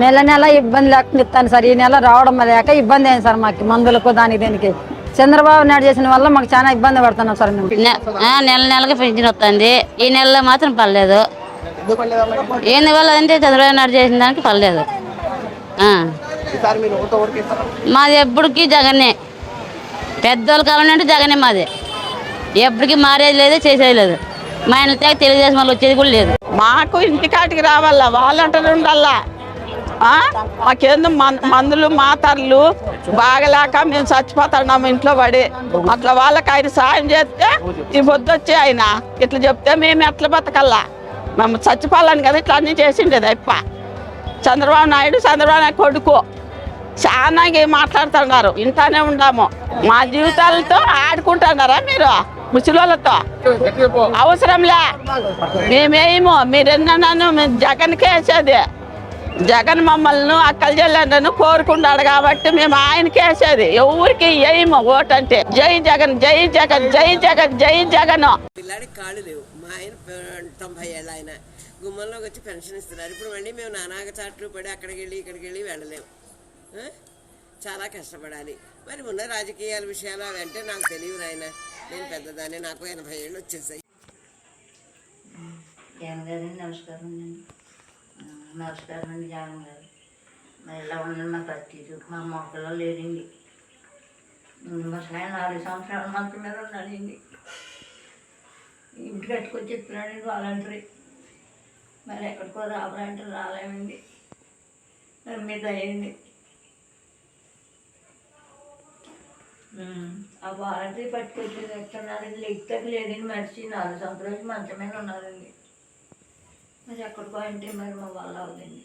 నెల నెల ఇబ్బంది లేకుండా ఇస్తాను సార్. ఈ నెల రావడం లేక ఇబ్బంది అయింది సార్ మాకు మందులకు దానికి దీనికి. చంద్రబాబు నాయుడు చేసిన వల్ల మాకు చాలా ఇబ్బంది పడుతున్నాం సార్ మేము. నెల నెలకి పెన్షన్ వస్తుంది. ఈ నెలలో మాత్రం పర్లేదు ఏంది వల్ల అంటే చంద్రబాబు నాయుడు చేసిన దానికి పర్లేదు ఆ. మాది ఎప్పటికీ జగనే. పెద్దోళ్ళు కావాలంటే జగనే మాది. ఎప్పటికీ మారేది లేదు చేసేది లేదు. మా ఆయన తెలుగుదేశం వాళ్ళు వచ్చేది కూడా లేదు. మాకు ఇంటికాటికి రావాలా? వాలంటీర్ ఉండాలా? మాకేందో మం- మందులు మాతర్లు బాగలేక మేము చచ్చిపోతున్నాము ఇంట్లో పడి. అట్లా వాళ్ళకి ఆయన సాయం చేస్తే ఈ పొద్దు ఆయన. ఇట్లా చెప్తే మేము ఎట్లా బతకల్లా? మేము చచ్చిపోవాలని కదా ఇట్లా అన్నీ చేసిండేది అప్ప చంద్రబాబు నాయుడు చంద్రబాబు నాయుడు కొడుకు. చాలా మాట్లాడుతున్నారు? ఇంటానే ఉండాము మా జీవితాలతో ఆడుకుంటున్నారా మీరు? ముసలితో అవసరంలే మేమేమో మీరెన్న నన్ను మీరు జగన్కే వేసేది. జగన్ మమ్మల్ని అక్కలు చెల్లెండను కోరుకున్నాడు కాబట్టి మేము ఆయనకి వేసేది. ఎవరికి వేయము ఓటు అంటే జై జగన్ జై జగన్ జై జగన్ జై జగన్. పిల్లాడికి కాళ్ళు లేవు. మా ఆయన తొంభై ఏళ్ళ ఆయన. గుమ్మంలోకి వచ్చి పెన్షన్ ఇస్తున్నారు. ఇప్పుడు మళ్ళీ మేము నానాగ చాట్లు పడి అక్కడికి వెళ్ళి ఇక్కడికి వెళ్ళి వెళ్ళలేము? చాలా కష్టపడాలి. మరి ఉన్న రాజకీయాల విషయాలు అవి అంటే నాకు తెలియదు నాయన. నేను పెద్దదాన్ని. నాకు ఎనభై ఏళ్ళు వచ్చేసాయి. నమస్కారం నమస్కారం అండి జగన్ గారు మరి ఇలా ఉండండి మా పరిస్థితి? మా మొక్కలో లేదండి మా సాయం నాలుగు సంవత్సరాల మంత్రి మీద ఉన్నాడండి ఇంటి కట్టుకొచ్చి చెప్తున్నాడండి వాలంటరీ. మరి ఎక్కడికో రావాలంటే రాలేమండి. మరి మీద అయ్యండి ఆ వాలంటరీ పట్టుకొచ్చి ఎక్కడున్నారండి లెక్కకి లేదండి మనిషి. నాలుగు సంవత్సరాలు మంచమైన ఉన్నారండి. మరి ఎక్కడికో అంటే మరి మా వల్ల అవుతుంది.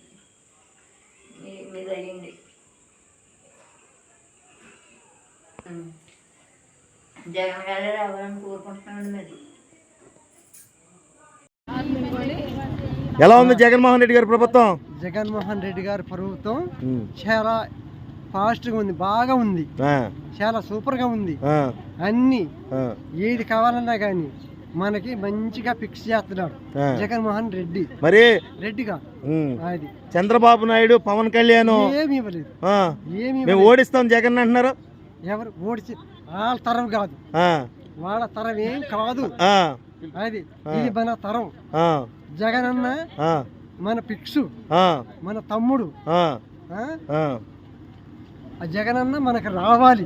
మీ మీద అయ్యింది. జగన్ గారే రావాలని కోరుకుంటున్నాను మరి. ఎలా ఉంది జగన్మోహన్ రెడ్డి గారి ప్రభుత్వం? జగన్మోహన్ రెడ్డి గారి ప్రభుత్వం చాలా ఫాస్ట్గా ఉంది బాగా ఉంది. ఆ, చాలా సూపర్గా ఉంది. ఆ, అన్ని ఆ, ఏది కావాలన్నా కానీ మనకి మంచిగా ఫిక్స్ చేస్తున్నాడు. జగన్మోహన్ రెడ్డి. మరి? రెడ్డిగా ఉమ్, అది చంద్రబాబు నాయుడు పవన్ కళ్యాణ్. ఏమి ఇవ్వలేదు. ఏమి మేము ఓడిస్తాం జగన్ అంటున్నారు. ఎవరు? ఓడిచి వాళ్ళ తరం కాదు. వాళ్ళ తరం ఏం కాదు. అది ఇది మన తరం. ఆ, జగన్ అన్న మన పిక్సు మన తమ్ముడు. జగన్ అన్న మనకు రావాలి.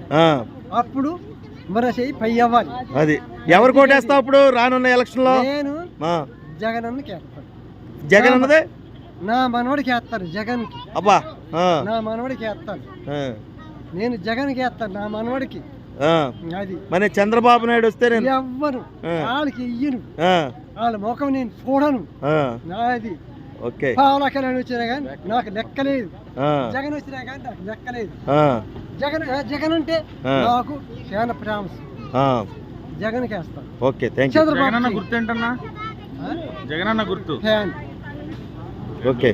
అప్పుడు పై అవ్వాలి అది. ఎవరు కోటేస్తావు ఇప్పుడు రానున్న ఎలక్షన్లో నేను జగన్ జగన్ అన్నదే? నా మనవడికి వేస్తాను జగన్కి. అబ్బా ఆ, నా మనవడికి వేస్తాను నేను జగన్కి వేస్తాను నా మనవడికి. ఆ. అది. మరి చంద్రబాబు నాయుడు వస్తే నేను ఆ. వాళ్ళకి ఇయ్యను. వాళ్ళ ముఖం నేను చూడను. నాది. ఓకే. పాలకలని వచ్చినా కానీ నాకు లెక్కలేదు. జగన్ వచ్చినా కానీ నాకు లెక్కలేదు. జగన్ జగన్ అంటే. నాకు చాలా ప్రామిస్. ఆ. జగన్కి వేస్తాను ఓకే థ్యాంక్ యూ చంద్రబాబు గుర్తు ఏంటన్నా? జగనన్న గుర్తు. ఫ్యాన్. ఓకే.